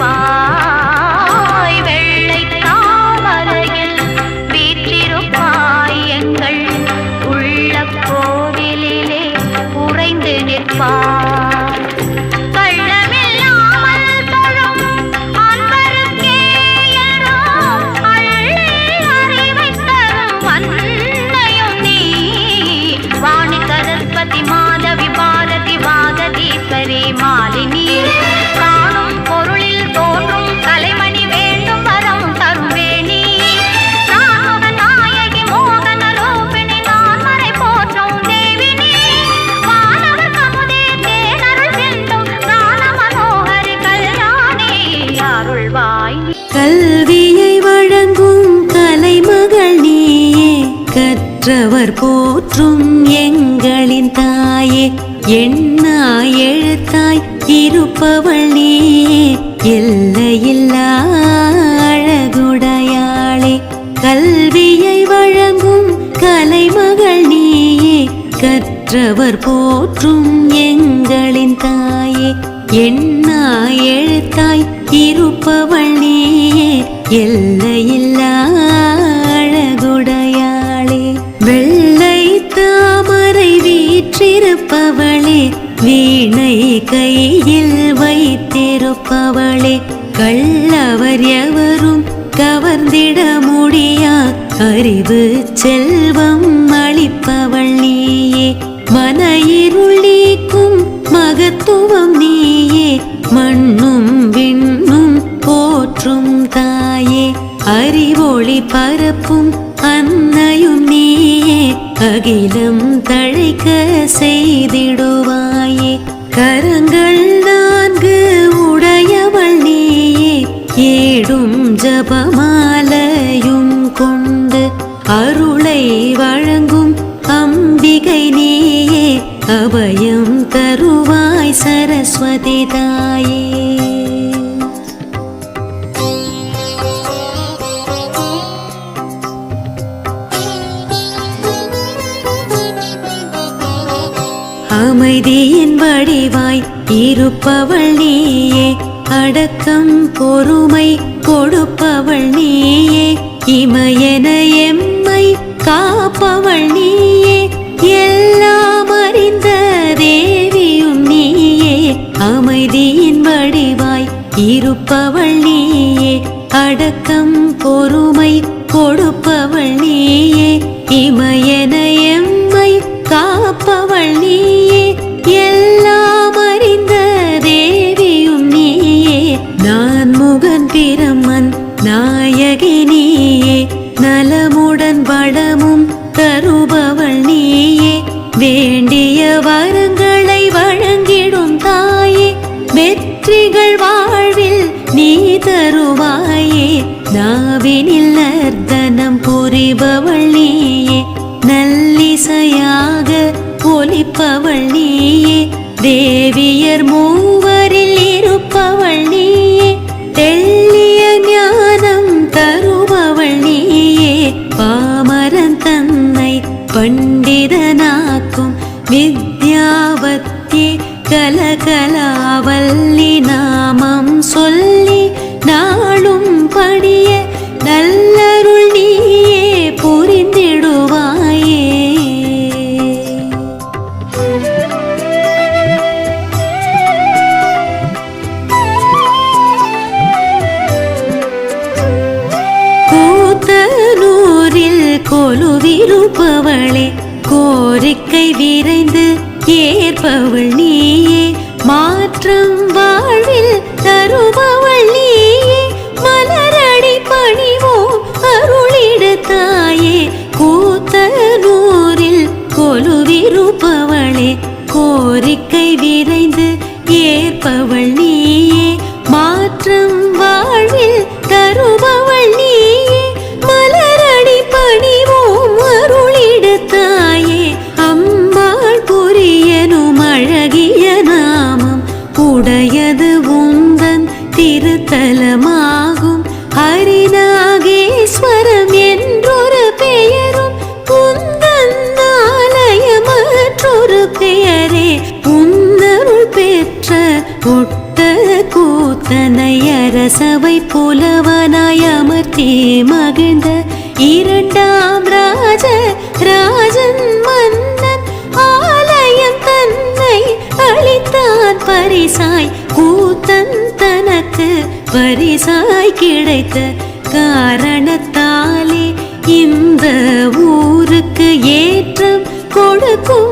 Và பெற்றவர் போற்றும் எங்களின் தாயே. எண்ணா எழுத்தாய் இருப்பவள் நீயே. எல்லையில்லா அழகுடையாளே. கல்வியை வழங்கும் கலைமகள் நீயே. கற்றவர் போற்றும் எங்களின் தாயே. எண்ணா எழுத்தாய் இருப்பவள் நீயே. எல்லையில்லா அழகுடைய வீணை கையில் வைத்திருப்பவளே கள்ளவர் எவரும் கவர்ந்திட முடியா? அறிவு செல்வம் அளிப்பவள் நீயே மன இருள் மகத்துவம் நீயே மண்ணும் விண்ணும் போற்றும் தாயே அறிவொளி பரப்பும் அன்னையும் நீயே அகிலம் தழைக்க செய்திடுவாயே ஜபமாலையும் கொண்டு அருளை வழங்கும் அம்பிகை நீயே அபயம் தருவாய் சரஸ்வதி தாயே. அமைதியின் வடிவாய் இருப்பவள் நீயே அடக்கம் பொறுமை கொடுப்பவள் நீயே இமயன எம்மை காப்பவள் நீயே. எல்லாம் அறிந்த தேவியும் நீயே அமைதியின் வடிவாய் இருப்பவள் நீயே. அடக்கம் வினில் நர்த்தனம் புரிபவள் நீயே நல்லிசையாக ஒலிப்பவள் நீயே தேவியர் மூவரில் இருப்பவள் நீயே தெள்ளிய ஞானம் தருபவள் நீயே பாமரன் தன்னை பண்டிதனாக்கும் வித்யாவத்தி கலகலா விரைந்து ஏற்பவள் நீயே மாற்றம் வாழ்வில் தருபவள் நீயே. மலரடி பணிவோம் அருளிட தாயே கூத்தனூரில் கொலுவிருப்பவளே. கோரிக்கை விரைந்து ஏற்பவள் நீயே மாற்றம் போற்றி மகிழ்ந்த இரண்டாம் ராஜ ராஜன் மன்னன் ஆலயம் தன்னை அளித்தான் பரிசாய். கூத்தன் தனக்கு பரிசாய் கிடைத்த காரணத்தாலே இந்த ஊருக்கு ஏற்றம் கொடுக்கும்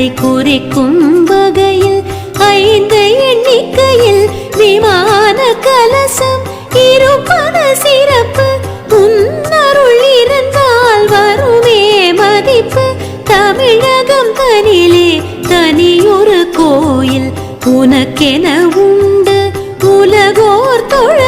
எண்ணங்களை குறிக்கும் வகையில் ஐந்து எண்ணிக்கையில் விமான கலசம் இருப்பன சிறப்பு உன்னருள் இருந்தால் வருமே மதிப்பு. தமிழகம் தனிலே தனியொரு கோயில் உனக்கென உண்டு உலகோர் தொழ